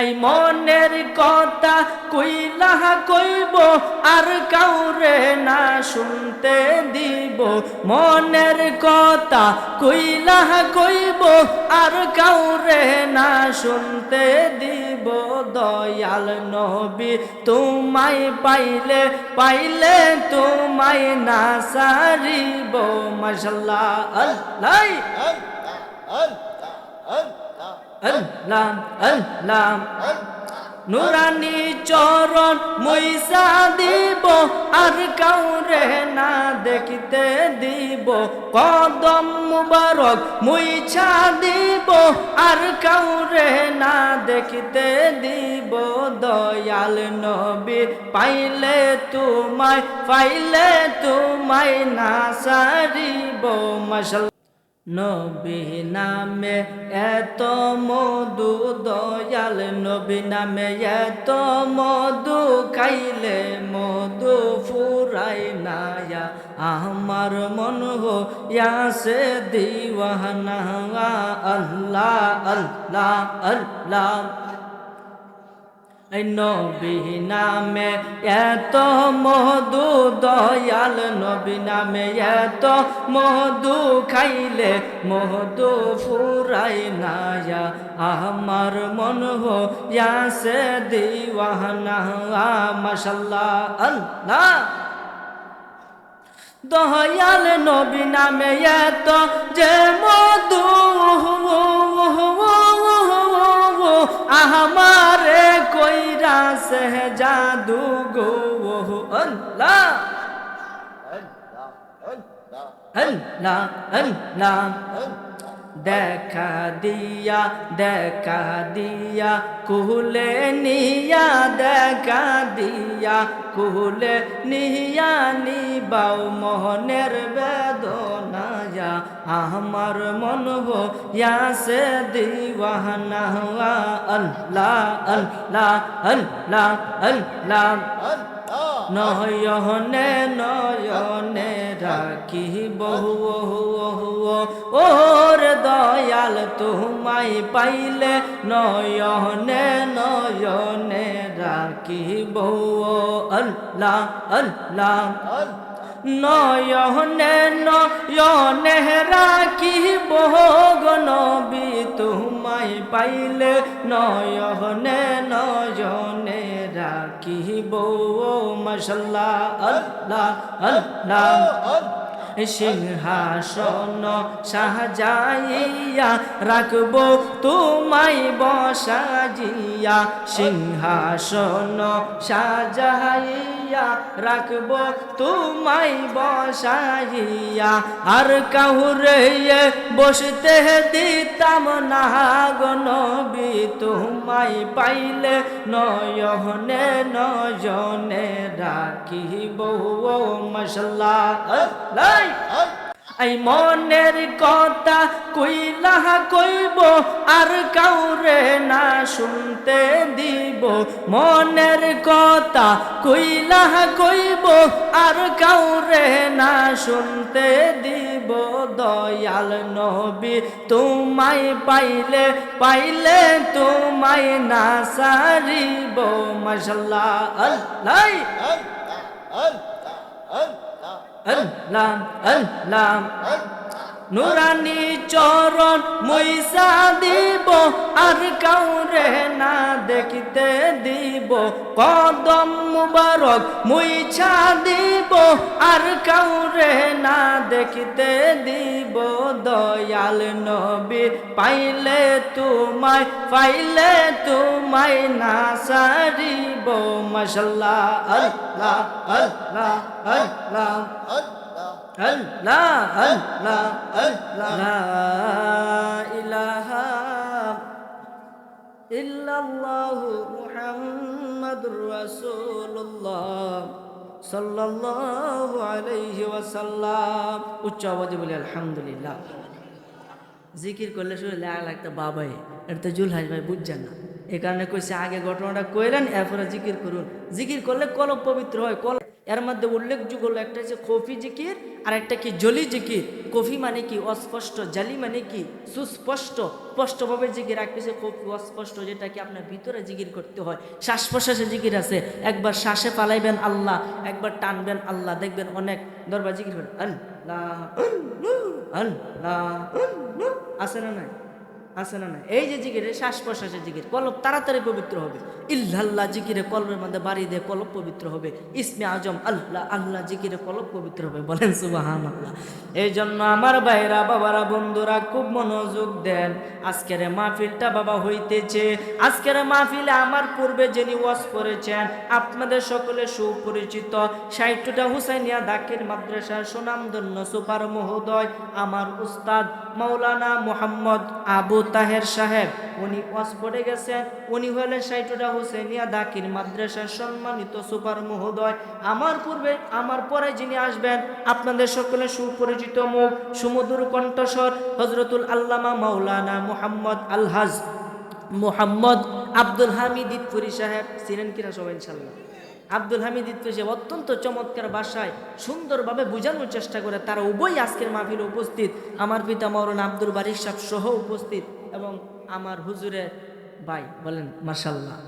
এই মনের কথা কইলা কইব, আর কাউরে না শুনতে দিব। মনের কথা কইলা কইব, আর কাউরে না শুনতে দিব। দয়াল নবী তোমায় পাইলে পাইলে তোমায় না সারিব। মাশাল্লাহ আল্লাহ আল্লাহ আল্লাহ। নুরানি চরণ মুইসা দিব, আর কাউরে না দেখিতে দিব। কদম মুবারক মুইছা দিব, আর কাউরে না দেখিতে দিব। দয়াল নবী পাইলে তোমায় পাইলে তোমায় না সারিব মশাল নবী নামে এত মধু, দয়াল নবী নামে এত মধু, খাইলে মধু ফুরাই নায়া। আমার মন হো ইয়াসে দিওয়ানা, আল্লাহ আল্লাহ আল্লাহ। নবী নামে এত মধু দয়াল নবী নামে, এত মধু খাইলে মধু ফুরাই নায়া। আমার মন হো ইয়াসে দিওয়ানা মাশাল্লাহ, আল্লাহ। দয়াল নবী নামে এত যে মধু আহমারে কইরা সে জাদু গো আল্লাহ। আল্লাহ আল্লাহ। দেখা দিয়া দেখা দিয়া, কুলে নিয়া, দেখা দিয়া, কুলে নিয়া নিবাও মোহনের বেদনায়া। আমার মন হো ইয়াসে দিওয়ানা আল্লাহ আল্লাহ আল্লাহ আল্লাহ। নয়নে নয়নে রাখি বহু ওর দয়াল তোমায় পাইলে নয়নে নয়নে রাখি বহু আল্লাহ আল্লাহ। নয়নে নয়নে রাখি বহু নবী, তোমায় পাইলে নয়নে নয়নে রাখিব। মশাল্লাহ, আল্লাহ আল্লাহ। সিংহাসন সাহাজাইয়া রাখব তোমায় বসাজিয়া সিংহাসন সাজাইয়া। রাখব, তোমায় বসাইয়া। আর কাহুরে বসতে দিতাম না গনবি তোমায় পাইলে নয়নে নয়নে রাখিব মশলা এই মনের কথা কইলা কইব, আর কাউরে না শুনতে দিব। মনের কথা কইলা কইব, আর কাউরে না শুনতে দিব। দয়াল নবী তোমায় পাইলে পাইলে তোমায় না সারিব। মশলা আল্লাহ আল্লাহ আল্লাহ। নুরানি চরণ মুইসা দিব, আর কাউরে না দেখিতে দিব। কদম মুবারক মুইছা দিব, আর কাউরে দেখিতে দিব দয়াল নবী, পাইলে তোমায় পাইলে তোমায় না সারিব, মশাল্লাহ, আল্লাহ আল্লাহ আল্লাহ আল্লাহ আল্লাহ আল্লাহ ইলাহা ইল্লাল্লাহু মুহাম্মাদুর রাসূলুল্লাহ। সাল্লাল্লাহু আলাইহি ওয়াসাল্লাম। উচ্চ আওয়াজে বলি, আলহামদুলিল্লাহ। জিকির করলে শুধু লাগা লাগতো বাবাই, এটা তো জুলহাজ ভাই বুঝছেন না। এ কারণে কইছে, আগে ঘটনাটা কইলেন এরপরে জিকির করুন। জিকির করলে কলব পবিত্র হয় কল এর মধ্যে উল্লেখযোগ্য হলো একটা হচ্ছে কফি জিকির, আর একটা কি জলি জিকির। কফি মানে কি? অস্পষ্ট। জালি মানে কি? সুস্পষ্ট। স্পষ্টভাবে জিকির রাখতেছে কফি অস্পষ্ট যেটা কি আপনার ভিতরে জিকির করতে হয়। শ্বাস প্রশ্বাসে জিকির আছে। একবার শ্বাসে পালাইবেন আল্লাহ, একবার টানবেন আল্লাহ। দেখবেন অনেক দরবার জিকির করেন আল্লাহ আল্লাহ। আছে না নাই? আছে না নাই? এই যে জিকিরে শ্বাস প্রশ্বাসের জিকির, কলব তাড়াতাড়ি পবিত্র হবে। ইল্লাল্লাহ জিকিরে কলবের মধ্যে বাড়ি দিয়ে কলব পবিত্র হবে। ইসমে আজম, আল্লাহ আল্লাহ জিকিরে কলব পবিত্র হবে। বলেন সুবাহান আল্লাহ এই জন্য আমার ভাইরা বাবারা, বন্ধুরা, খুব মনোযোগ দেন। আজকের মাহফিলটা বাবা হইতেছে। আজকের মাহফিলে আমার পূর্বে যিনি ওয়াজ করেছেন, আপনাদের সকলে সুপরিচিত সাহিত্যটা হুসাইনিয়া দাকির মাদ্রাসার সুনামধন্য সুপার মহোদয়, আমার উস্তাদ মাওলানা মোহাম্মদ আবু তাহের সাহেব, উনি পড়ে গেছেন উনি হলেন সাইটুডা হুসেনিয়া দাকির মাদ্রাসার সম্মানিত সুপার মহোদয়। আমার পূর্বে, আমার পরে যিনি আসবেন, আপনাদের সকলে সুপরিচিত মুখ, সুমধুর কণ্ঠস্বর হজরতুল আল্লামা মাওলানা মোহাম্মদ আলহাজ মোহাম্মদ আব্দুল হামিদ ইতপুরি সাহেব, ছিলেন কিনা সবাই ইনশাল্লাহ আব্দুল হামিদ ইতপুরি সাহেব অত্যন্ত চমৎকার বাসায় সুন্দরভাবে বোঝানোর চেষ্টা করে, তারা উভয় আজকের মাহফিল উপস্থিত। আমার পিতা মরণ আব্দুল বারিক সাহেব সহ উপস্থিত এবং আমার হুজুরের ভাই বলেন মাসাল্লাহ